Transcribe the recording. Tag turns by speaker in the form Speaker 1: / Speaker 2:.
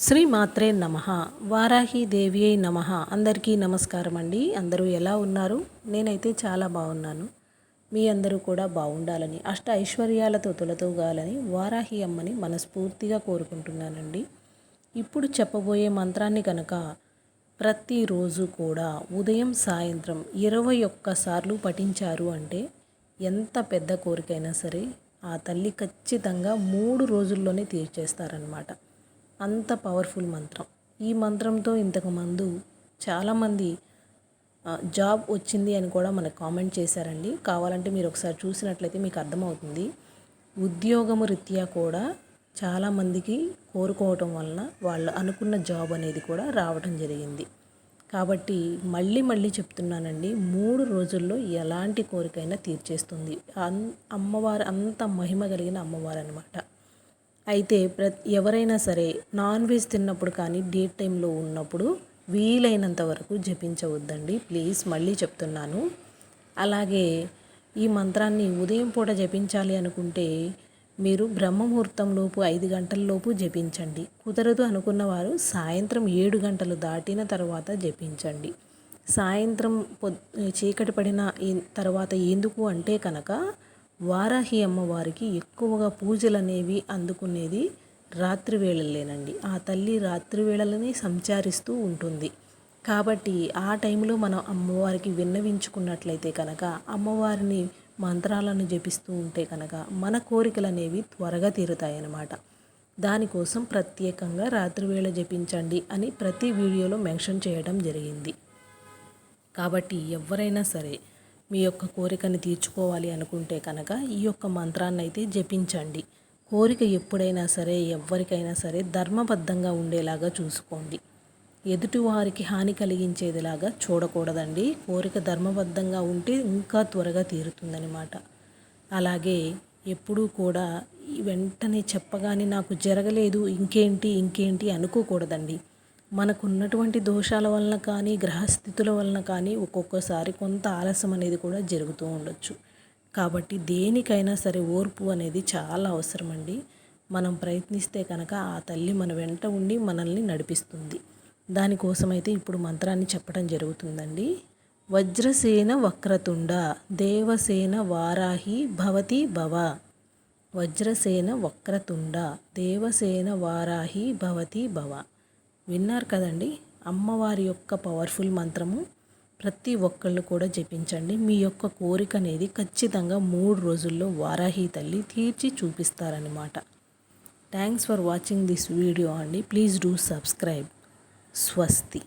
Speaker 1: శ్రీ మాత్రే నమ. వారాహీదేవి అయి నమ. అందరికీ నమస్కారం అండి. అందరూ ఎలా ఉన్నారు? నేనైతే చాలా బాగున్నాను. మీ అందరూ కూడా బాగుండాలని అష్ట ఐశ్వర్యాలతో తొలతూగాలని వారాహి అమ్మని మనస్ఫూర్తిగా కోరుకుంటున్నానండి. ఇప్పుడు చెప్పబోయే మంత్రాన్ని కనుక ప్రతిరోజు కూడా ఉదయం సాయంత్రం ఇరవై ఒక్కసార్లు పఠించారు అంటే ఎంత పెద్ద కోరికైనా సరే ఆ తల్లి ఖచ్చితంగా మూడు రోజుల్లోనే తీర్చేస్తారనమాట అంత పవర్ఫుల్ మంత్రం. ఈ మంత్రంతో ఇంతకుముందు చాలామంది జాబ్ వచ్చింది అని కూడా మనకు కామెంట్ చేశారండి. కావాలంటే మీరు ఒకసారి చూసినట్లయితే మీకు అర్థమవుతుంది. ఉద్యోగము రీత్యా కూడా చాలామందికి కోరుకోవటం వలన వాళ్ళు అనుకున్న జాబ్ అనేది కూడా రావడం జరిగింది. కాబట్టి మళ్ళీ మళ్ళీ చెప్తున్నానండి మూడు రోజుల్లో ఎలాంటి కోరికైనా తీర్చేస్తుంది. అమ్మవారు అంత మహిమ కలిగిన అమ్మవారు అనమాట అయితే ప్ర ఎవరైనా సరే నాన్ వెజ్ తిన్నప్పుడు కానీ డేట్ టైంలో ఉన్నప్పుడు వీలైనంత వరకు జపించవద్దండి. ప్లీజ్ మళ్ళీ చెప్తున్నాను. అలాగే ఈ మంత్రాన్ని ఉదయం పూట జపించాలి అనుకుంటే మీరు బ్రహ్మముహూర్తంలోపు ఐదు గంటల్లోపు జపించండి. కుదరదు అనుకున్నవారు సాయంత్రం ఏడు గంటలు దాటిన తర్వాత జపించండి. సాయంత్రం పొ చీకటి పడిన తర్వాత ఎందుకు అంటే కనుక వారాహి అమ్మవారికి ఎక్కువగా పూజలు అనేవి అందుకునేది రాత్రి వేళల్లేనండి ఆ తల్లి రాత్రి వేళలని సంచారిస్తూ ఉంటుంది. కాబట్టి ఆ టైంలో మనం అమ్మవారికి విన్నవించుకున్నట్లయితే కనుక అమ్మవారిని మంత్రాలను జపిస్తూ ఉంటే కనుక మన కోరికలు అనేవి త్వరగా తీరుతాయన్నమాట. దానికోసం ప్రత్యేకంగా రాత్రివేళ జపించండి అని ప్రతి వీడియోలో మెన్షన్ చేయడం జరిగింది. కాబట్టి ఎవరైనా సరే మీ యొక్క కోరికని తీర్చుకోవాలి అనుకుంటే కనుక ఈ యొక్క మంత్రాన్ని అయితే జపించండి. కోరిక ఎప్పుడైనా సరే ఎవరికైనా సరే ధర్మబద్ధంగా ఉండేలాగా చూసుకోండి. ఎదుటివారికి హాని కలిగించేదిలాగా చూడకూడదండి. కోరిక ధర్మబద్ధంగా ఉంటే ఇంకా త్వరగా తీరుతుందనమాట అలాగే ఎప్పుడూ కూడా వెంటనే చెప్పగానే నాకు జరగలేదు ఇంకేంటి ఇంకేంటి అనుకోకూడదండి. మనకున్నటువంటి దోషాల వలన కానీ గ్రహస్థితుల వలన కానీ ఒక్కొక్కసారి కొంత ఆలస్యం అనేది కూడా జరుగుతూ ఉండొచ్చు. కాబట్టి దేనికైనా సరే ఓర్పు అనేది చాలా అవసరం అండి మనం ప్రయత్నిస్తే కనుక ఆ తల్లి మన వెంట ఉండి మనల్ని నడిపిస్తుంది. దానికోసమైతే ఇప్పుడు మంత్రాన్ని చెప్పడం జరుగుతుందండి. వజ్రసేన వక్రతుండ దేవసేన వారాహి భవతి భవ. వజ్రసేన వక్రతుండ దేవసేన వారాహి భవతి భవ. విన్నారు కదండి? అమ్మవారి యొక్క పవర్ఫుల్ మంత్రము ప్రతి ఒక్కళ్ళు కూడా జపించండి. మీ యొక్క కోరిక అనేది ఖచ్చితంగా మూడు రోజుల్లో వారాహి తల్లి తీర్చి చూపిస్తారనమాట thanks for watching this video అండి. ప్లీజ్ డూ సబ్స్క్రైబ్ స్వస్తి.